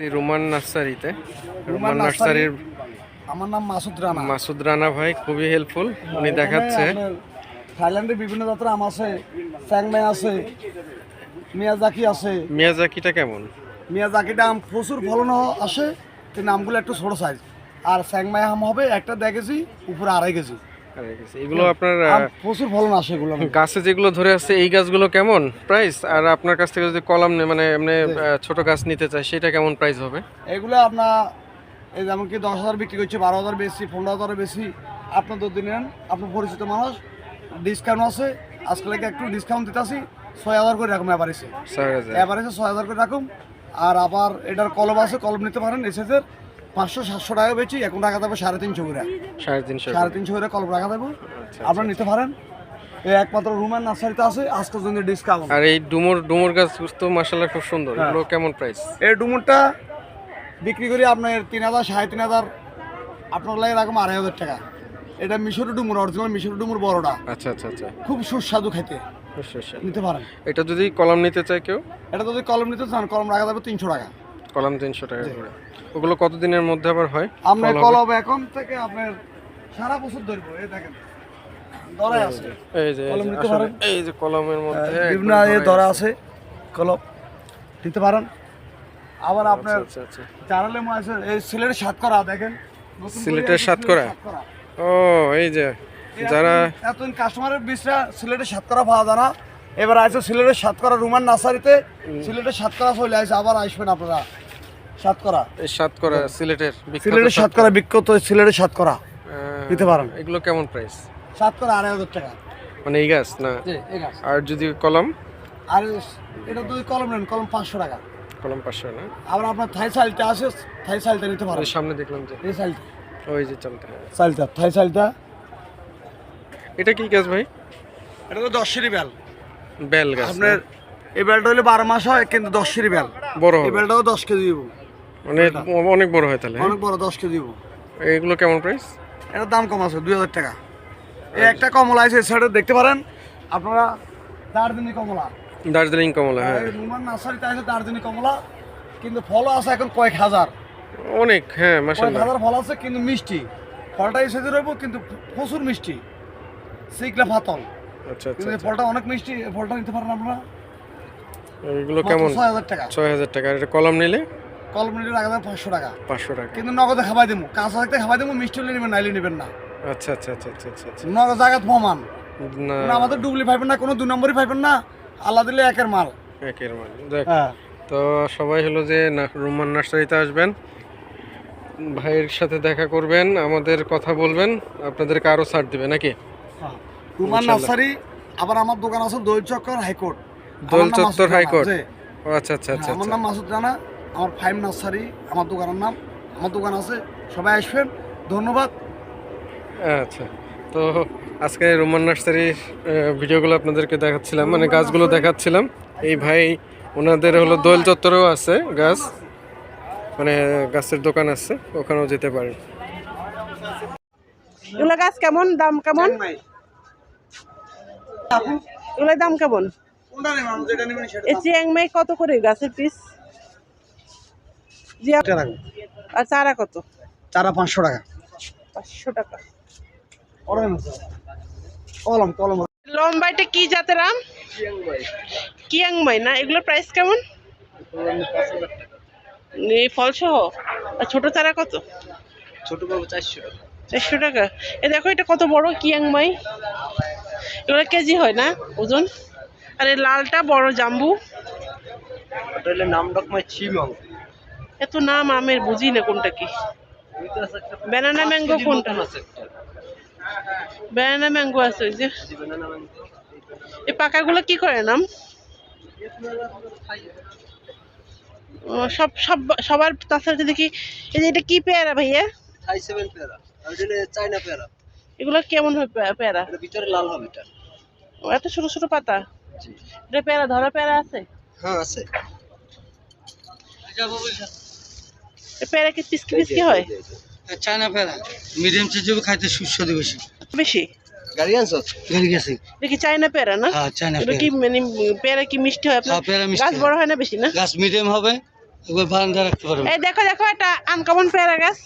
আসছি রোমান নার্সারিতে? রোমান নার্সারির আমার নাম মাসুদ রানা। মাসুদ রানা ভাই খুবই হেল্পফুল উনি দেখাচ্ছে। থাইল্যান্ডের বিভিন্ন জাতের আম আছে স্যাংমাই আছে মিয়াজাকি আছে। মিয়াজাকিটা কেমন? মিয়াজাকিটা আম প্রচুর ফলন আসে কিন্তু আমগুলো একটু ছোট সাইজ আর স্যাংমাই আম হবে একটা দেড় কেজি উপরে আড়াই কেজি। এগুলো আপনার প্রচুর ফলন আসে এগুলো গাছে যেগুলো ধরে আছে এই গাছগুলো কেমন প্রাইস আর আপনার কাছ থেকে যদি কলাম মানে এমনি ছোট গাছ নিতে চাই সেটা কেমন প্রাইস হবে? এগুলো আপনার এই যেমন কি দশ হাজার বিক্রি করছে বারো হাজার বেশি পনেরো হাজার বেশি। আপনার নেন আপনার পরিচিত মানুষ ডিসকাউন্ট আছে। আজকাল একটু ডিসকাউন্ট দিতে আসি ছয় হাজার করে রাখুন অ্যাভারেজে ছয় হাজার। অ্যাভারেজে ছয় হাজার করে রাখুন। আর আবার এটার কলম আছে কলম নিতে পারেন এসেদের পাঁচশো সাতশো টাকা বেশি এখন রাখা যাবে সাড়ে তিনশো করে। সাড়ে তিনশো সাড়ে তিনশো করে কলম রাখা যাবে। আচ্ছা, আপনারা নিতে পারেন। এই একমাত্র রুমের নার্সারিতে আছে আজকের জন্য ডিসকাউন্ট আর এই ডুমুর ডুমুর গাছ তো মাসাল্লাহ খুব সুন্দর। হ্যাঁ। এগুলো কেমন প্রাইস এই ডুমুরটা বিক্রি করি আপনার তিন হাজার সাড়ে তিন হাজার। আপনার লাগে রাখুন আড়াই হাজার টাকা। এটা মিশরি ডুমুর অরিজিনাল মিশরি ডুমুর বড়টা। আচ্ছা আচ্ছা আচ্ছা। খুব সুস্বাদু খেতে। আচ্ছা, আচ্ছা। নিতে পারেন। এটা যদি কলাম নিতে চায় কেউ? এটা যদি কলম নিতে চান কলম রাখা যাবে তিনশো টাকা। কলাম তিনশো টাকা করে। ওগুলো কতদিনের মধ্যে আবার হয়? ফল কলম এখন থেকে আপনার সারা বছর ধরবো এই দেখেন। ধরে আছে। এই যে এই যে, কলমের মধ্যে বিভিন্ন এ ধরা আছে। কলম নিতে পারেন। আবার আপনার আচ্ছা আচ্ছা। চারালে আছে এই সিলেটের সাতকরা দেখেন। সিলেটের সাতকরা? ও এই যে যারা এতদিন- এতদিন কাস্টমারের বিষটা সিলেটের সাতকরা পাওয়া যায় না। এবার আছে সিলেটের সাতকরা রুমান নার্সারিতে সিলেটের সাতকরা চলে আসে আবার আসবেন আপনারা। সাতকরা। এই সাতকরা সিলেটের সিলেটের সাতকরা। বিখ্যাত সিলেটের সাতকরা। নিতে পারেন। এগুলো কেমন প্রাইস সাতকরা আড়াই হাজার টাকা। মানে এই গাছ না? জি এই গাছ। আর যদি কলম? আর এটা যদি কলম নেন কলম পাঁচশো টাকা। কলম পাঁচশো না? আবার আপনার থাই সাইলটা আছে থাই সাইলটা নিতে পারেন। সামনে দেখলাম যে। এই সাইলটা ওই যে চলতে সাইলটা থাই সাইলটা এটা কি গাছ ভাই? এটা তো দশ সিঁড়ি বেল। বেল গাছ আপনার এই বেলটা হলে বারো মাস হয় কিন্তু দশ সিঁড়ি বেল। বড় এই বেলটাও দশ কেজি দিব। মানে অনেক বড় হয় তাহলে হ্যাঁ? অনেক বড় দশ কেজি দিব। এগুলো কেমন প্রাইস এটার দাম কম আছে দুই হাজার টাকা। এই একটা কমলা আছে সাইডে দেখতে পারেন। আপনারা দার্জিলিং কমলা। দার্জিলিং কমলা হ্যাঁ। রুমান নার্সারিতে আছে দার্জিলিং কমলা কিন্তু ফলও আছে এখন কয়েক হাজার। অনেক হ্যাঁ কয়েক হাজার ফল আছে কিন্তু মিষ্টি। ফলটা এসে রইব কিন্তু প্রচুর মিষ্টি। সিকলা ফাতল আচ্ছা আচ্ছা এই ফলটা অনেক মিষ্টি এই ফলটা নিতে পারেন আপনারা। এগুলো কেমন? ছয় হাজার টাকা। ছয় হাজার টাকা। আর এটা কলম নিলে? কলম নিলে রাখা যাবে পাঁচশো টাকা। পাঁচশো টাকা। কিন্তু নগদে খাবাই দেবো কাঁচা থাকতে খাবাই দেবো মিষ্টি হলে নেবেন নাইলে নেবেন না। আচ্ছা আচ্ছা আচ্ছা আচ্ছা আচ্ছা আচ্ছা। নগদ জায়গাত প্রমাণ। না। আমাদের ডুবলি পাইবেন না কোনো দু নম্বরই পাইবেন না। আল্লাহ দিলে একের মাল। একের মানে দেখ হ্যাঁ। তো সবাই হলো যে রোমান নার্সারিতে আসবেন। ভাইয়ের সাথে দেখা করবেন আমাদের কথা বলবেন। আপনাদেরকে আরও ছাড় দিবে নাকি? হ্যাঁ। রুমান নার্সারি আবার আমার দোকান আছে দোল চক্কর হাইকোর্ট। দোল চত্বর হাইকোর্ট। আচ্ছা আচ্ছা আচ্ছা হ্যাঁ, আমার আচ্ছা। নাম মাসুদ রানা আমার ফাইভ নার্সারি আমার দোকানের নাম আমার দোকান আছে সবাই আসবেন ধন্যবাদ। আচ্ছা তো আজকে রোমান নার্সারির ভিডিওগুলো আপনাদেরকে দেখাচ্ছিলাম মানে গাছগুলো দেখাচ্ছিলাম। এই ভাই ওনাদের হলো দোল চত্বরেও আছে গাছ মানে গাছের দোকান আছে ওখানেও যেতে পারেন। এগুলো গাছ কেমন দাম কেমন? এগুলোর দাম কেমন? এই চিয়াংমাই কত করে গাছের পিস টাকা আর চারা কত? চারা পাঁচশো টাকা। পাঁচশো টাকা। কলম কলম লম্বাইটা কি জাতের আম? কিয়াংমাই না? এগুলোর প্রাইস কেমন? ফল সহ আর ছোট চারা কত? ছোট চারশো চারশো টাকা। এ দেখো এটা কত বড়? কিয়াংমাই এগুলো কেজি হয় না ওজন? আর এই লালটা বড় জাম্বু। এত নাম আমের বুঝি না কোনটা কি? ব্যানানা ম্যাঙ্গো কোনটা? ব্যানানা ম্যাঙ্গো আছে ওই যে। এই পাকাগুলো কি করে নাম? সব সব সবার তাছাড়া দেখি। এই যে এটা কি পেয়ারা ভাইয়া? থাই সেভেন পেয়ারা। আর চাইনা পেয়ারা। এগুলো কেমন হবে পেয়ারা? ভিতরে লাল হবে এটা। এত ছোট ছোট পাতা? এটা পেয়ারা ধরা পেয়ারা আছে? হ্যাঁ আছে। পেয়ারা কি পিসকি পিসকি হয়? চায়না পেয়ারা। মিডিয়াম সাইজে খাইতে সুস্বাদু বেশি। বেশি? গাড়ি আনছো? গাড়ি গেছি। দেখি চায়না পেয়ারা না? হ্যাঁ চায়না কি মানে পেয়ারা কি মিষ্টি হয়? আপনার হ্যাঁ, পেয়ারা মিষ্টি গাছ বড় হয় না বেশি না? গাছ মিডিয়াম হবে এগুলো বারান্দা রাখতে পারবেন এই দেখো দেখো এটা আনকমন পেয়ারা গাছ।